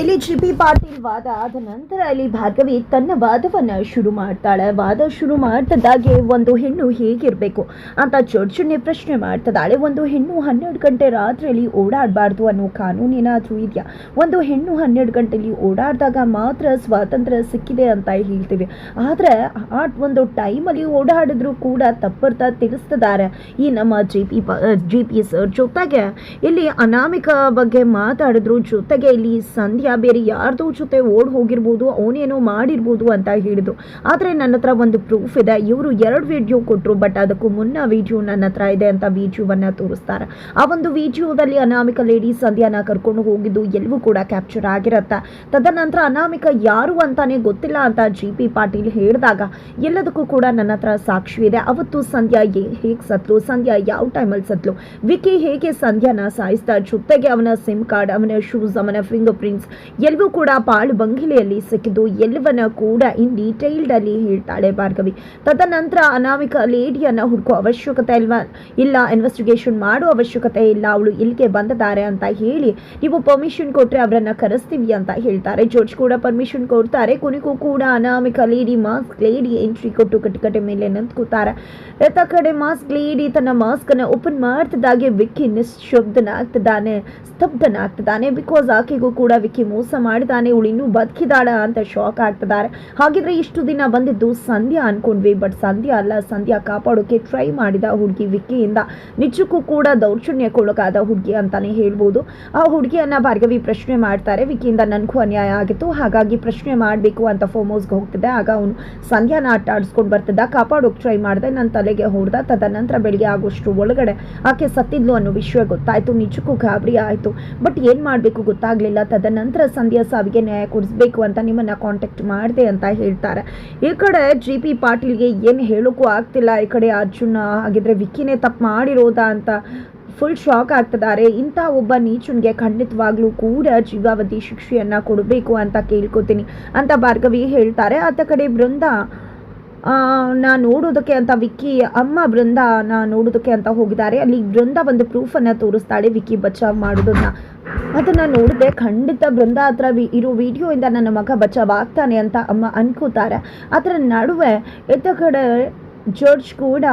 ಇಲ್ಲಿ G B Patil ವಾದ ಆದ ನಂತರ ಇಲ್ಲಿ ಭಾರ್ಗವಿ ತನ್ನ ವಾದವನ್ನ ಶುರು ಮಾಡ್ತಾಳೆ. ವಾದ ಶುರು ಮಾಡ್ತದಾಗೆ ಒಂದು ಹೆಣ್ಣು ಹೇಗಿರ್ಬೇಕು ಅಂತ ಚರ್ಚನೆ ಪ್ರಶ್ನೆ ಮಾಡ್ತದಾಳೆ ಒಂದು ಹೆಣ್ಣು ಹನ್ನೆರಡು ಗಂಟೆ ರಾತ್ರಿಯಲ್ಲಿ ಓಡಾಡಬಾರ್ದು ಅನ್ನೋ ಕಾನೂನು ಏನಾದರೂ ಇದೆಯಾ? ಒಂದು ಹೆಣ್ಣು ಹನ್ನೆರಡು ಗಂಟೆಯಲ್ಲಿ ಓಡಾಡಿದಾಗ ಮಾತ್ರ ಸ್ವಾತಂತ್ರ್ಯ ಸಿಕ್ಕಿದೆ ಅಂತ ಹೇಳ್ತೀವಿ. ಆದರೆ ಆ ಒಂದು ಟೈಮಲ್ಲಿ ಓಡಾಡಿದ್ರು ಕೂಡ ತಪ್ಪರ್ತ ತಿಳಿಸ್ತಿದ್ದಾರೆ ಈ ನಮ್ಮ G P G P sir. ಜೊತೆಗೆ ಇಲ್ಲಿ ಅನಾಮಿಕ ಬಗ್ಗೆ ಮಾತಾಡಿದ್ರು. ಜೊತೆಗೆ ಇಲ್ಲಿ ಸಂಧ್ಯಾ ಬೇರೆ ಯಾರ್ದೋ ಜೊತೆ ಓಡ್ ಹೋಗಿರ್ಬೋದು ಅವನೇನೋ ಮಾಡಿರ್ಬೋದು ಅಂತ ಹೇಳಿದ್ರು. ಆದರೆ ನನ್ನ ಹತ್ರ ಒಂದು ಪ್ರೂಫ್ ಇದೆ. ಇವರು ಎರಡು ವಿಡಿಯೋ ಕೊಟ್ಟರು ಬಟ್ ಅದಕ್ಕೂ ಮುನ್ನ ವಿಡಿಯೋ ನನ್ನ ಹತ್ರ ಇದೆ ಅಂತ ವಿಡಿಯೋವನ್ನು ತೋರಿಸ್ತಾರೆ. ಆ ಒಂದು ವಿಡಿಯೋದಲ್ಲಿ ಅನಾಮಿಕ ಲೇಡಿ ಸಂಧ್ಯಾನ ಕರ್ಕೊಂಡು ಹೋಗಿದ್ದು ಎಲ್ಲವೂ ಕೂಡ ಕ್ಯಾಪ್ಚರ್ ಆಗಿರುತ್ತೆ. ತದನಂತರ ಅನಾಮಿಕ ಯಾರು ಅಂತಾನೆ ಗೊತ್ತಿಲ್ಲ ಅಂತ ಜಿ ಪಿ ಪಾಟೀಲ್ ಹೇಳಿದಾಗ ಎಲ್ಲದಕ್ಕೂ ಕೂಡ ನನ್ನ ಹತ್ರ ಸಾಕ್ಷಿ ಇದೆ. ಅವತ್ತು ಸಂಧ್ಯಾ ಹೇಗೆ ಸತ್ಲು? ಸಂಧ್ಯಾ ಯಾವ ಟೈಮಲ್ಲಿ ಸತ್ಲು? ವಿಕಿ ಹೇಗೆ ಸಂಧ್ಯಾನ ಸಾಯಿಸ್ತಾ ಜೊತೆಗೆ ಅವನ ಸಿಮ್ ಕಾರ್ಡ್ ಅವನ ಶೂಸ್ ಅವನ ಫಿಂಗರ್ ಪ್ರಿಂಟ್ಸ್ ಎಲ್ಲವೂ ಕೂಡ ಪಾಳು ಬಂಗಿಲೆಯಲ್ಲಿ ಸಿಕ್ಕಿದ್ದು ಎಲ್ಲವನ್ನ ಕೂಡ ಇನ್ ಡೀಟೇಲ್ಡ್ ಅಲ್ಲಿ ಹೇಳ್ತಾಳೆ ಭಾರ್ಗವಿ. ತದನಂತರ ಅನಾಮಿಕ ಲೇಡಿಯನ್ನ ಹುಡುಕೋ ಅವಶ್ಯಕತೆ ಇಲ್ವಾ? ಇಲ್ಲ ಇನ್ವೆಸ್ಟಿಗೇಷನ್ ಮಾಡೋ ಅವಶ್ಯಕತೆ ಇಲ್ಲ, ಅವಳು ಇಲ್ಲಿಗೆ ಬಂದಿದ್ದಾರೆ ಅಂತ ಹೇಳಿ ನೀವು ಪರ್ಮಿಷನ್ ಕೊಟ್ಟರೆ ಅವರನ್ನ ಕರೆಸ್ತೀವಿ ಅಂತ ಹೇಳ್ತಾರೆ. ಜೋರ್ಜ್ ಕೂಡ ಪರ್ಮಿಷನ್ ಕೊಡ್ತಾರೆ. ಕುನಿಗೂ ಕೂಡ ಅನಾಮಿಕ ಲೇಡಿ ಮಾಸ್ಕ್ ಲೇಡಿ ಎಂಟ್ರಿ ಕೊಟ್ಟು ಕಟಕಟ ಮೇಲೆ ನಿಂತ್ಕೋತಾರೆ ಎತ್ತ ಕಡೆ ಮಾಸ್ಕ್ ಲೇಡಿ ತನ್ನ ಮಾಸ್ಕ್ ಅನ್ನ ಓಪನ್ ಮಾಡ್ತಿದ್ದಾಗೆ ವಿಕ್ಕಿ ನಿಶಬ್ದನಾಗ್ತಿದ್ದಾನೆ ಸ್ತಬ್ಧನಾಗ್ತಿದ್ದಾನೆ. ಬಿಕಾಸ್ ಆಕೆಗೂ ಕೂಡ ವಿಕ್ಕಿ ಮೋಸ ಮಾಡಿದಾನೆ, ಇವಳು ಇನ್ನೂ ಬದುಕಿದಾಳ ಅಂತ ಶಾಕ್ ಆಗ್ತಿದ್ದಾರೆ. ಹಾಗಿದ್ರೆ ಇಷ್ಟು ದಿನ ಬಂದಿದ್ದು ಸಂಧ್ಯಾ ಅನ್ಕೊಂಡ್ವಿ ಬಟ್ ಸಂಧ್ಯಾ ಅಲ್ಲ, ಸಂಧ್ಯಾ ಕಾಪಾಡೋಕೆ ಟ್ರೈ ಮಾಡಿದ ಹುಡುಗಿ ವಿಕ್ಕಿಯಿಂದ ನಿಜಕ್ಕೂ ಕೂಡ ದೌರ್ಜನ್ಯಕ್ಕೊಳಗಾದ ಹುಡುಗಿ ಅಂತಾನೆ ಹೇಳ್ಬೋದು. ಆ ಹುಡುಗಿಯನ್ನ ಭಾರ್ಗವಿ ಪ್ರಶ್ನೆ ಮಾಡ್ತಾರೆ ವಿಕ್ಕಿಯಿಂದ ನನಗೂ ಅನ್ಯಾಯ ಆಗಿತ್ತು, ಹಾಗಾಗಿ ಪ್ರಶ್ನೆ ಮಾಡಬೇಕು ಅಂತ ಫೋಮೋಸ್ಗೆ ಹೋಗ್ತಿದ್ದೆ. ಆಗ ಅವನು ಸಂಧ್ಯಾನ ಆಟ ಆಡಿಸ್ಕೊಂಡು ಬರ್ತಿದ್ದ, ಕಾಪಾಡೋಕೆ ಟ್ರೈ ಮಾಡಿದೆ ನನ್ನ ತಲೆಗೆ ಹೊಡೆದ, ತದನಂತರ ಬೆಳಿಗ್ಗೆ ಆಗೋಷ್ಟು ಒಳಗಡೆ ಆಕೆ ಸತ್ತಿದ್ಲು ಅನ್ನೋ ವಿಷಯ ಗೊತ್ತಾಯ್ತು, ನಿಜಕ್ಕೂ ಗಾಬರಿ ಆಯಿತು. ಬಟ್ ಏನು ಮಾಡಬೇಕು ಗೊತ್ತಾಗಲಿಲ್ಲ, ತದನಂತರ ಸಂಧ್ಯಾ ಸಾವಿಗೆ ನ್ಯಾಯ ಕೊಡಿಸ್ಬೇಕು ಅಂತ ನಿಮ್ಮನ್ನ ಕಾಂಟ್ಯಾಕ್ಟ್ ಮಾಡಿದೆ ಅಂತ ಹೇಳ್ತಾರೆ. ಈ ಕಡೆ ಜಿ ಪಿ ಪಾಟೀಲ್ಗೆ ಏನು ಹೇಳೋಕ್ಕೂ ಆಗ್ತಿಲ್ಲ. ಈ ಕಡೆ ಅರ್ಜುನ ಹಾಗಿದ್ರೆ ವಿಕ್ಕಿನೇ ತಪ್ಪು ಮಾಡಿರೋದಾ ಅಂತ ಫುಲ್ ಶಾಕ್ ಆಗ್ತಿದ್ದಾರೆ. ಇಂಥ ಒಬ್ಬ ನೀಚುನ್ಗೆ ಖಂಡಿತವಾಗ್ಲೂ ಕೂಡ ಜೀವಾವಧಿ ಶಿಕ್ಷೆಯನ್ನ ಕೊಡಬೇಕು ಅಂತ ಕೇಳ್ಕೊತೀನಿ ಅಂತ ಭಾರ್ಗವಿ ಹೇಳ್ತಾರೆ. ಆತ ಕಡೆ ಬೃಂದ ನಾ ನೋಡೋದಕ್ಕೆ ಅಂತ ವಿಕ್ಕಿ, ಅಮ್ಮ ಬೃಂದ ನಾ ನೋಡೋದಕ್ಕೆ ಅಂತ ಹೋಗಿದ್ದಾರೆ. ಅಲ್ಲಿ ಬೃಂದ ಒಂದು ಪ್ರೂಫನ್ನು ತೋರಿಸ್ತಾಳೆ. ವಿಕ್ಕಿ ಬಚಾವ್ ಮಾಡೋದನ್ನ. ಅದನ್ನ ನೋಡಿದೆ ಖಂಡಿತ ಬೃಂದ ಹತ್ರ ಇರೋ ವಿಡಿಯೋಯಿಂದ ನನ್ನ ಮಗ ಬಚ್ಚವಾಗ್ತಾನೆ ಅಂತ ಅಮ್ಮ ಅನ್ಕೋತಾರೆ. ಅದರ ನಡುವೆ ಎತ್ತ ಕಡೆ ಜಡ್ಜ್ ಕೂಡ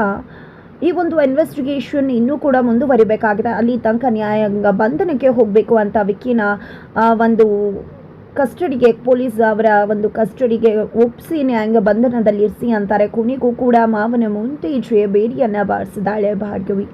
ಈ ಒಂದು ಇನ್ವೆಸ್ಟಿಗೇಷನ್ ಇನ್ನೂ ಕೂಡ ಮುಂದುವರಿಬೇಕಾಗಿದೆ. ಅಲ್ಲಿ ತನಕ ನ್ಯಾಯಾಂಗ ಬಂಧನಕ್ಕೆ ಹೋಗಬೇಕು ಅಂತ ವಿಕ್ಕಿನ ಒಂದು ಕಸ್ಟಡಿಗೆ, ಪೊಲೀಸ್ ಅವರ ಒಂದು ಕಸ್ಟಡಿಗೆ ಒಪ್ಪಿಸಿ ನ್ಯಾಯಾಂಗ ಬಂಧನದಲ್ಲಿ ಇರಿಸಿ ಅಂತಾರೆ. ಕುಣಿಗೂ ಕೂಡ ಮಾವನ ಮುಂದೆ ಜಯ ಬೇರಿಯನ್ನು ಬಾರಿಸಿದಾಳೆ ಭಾರ್ಗವಿ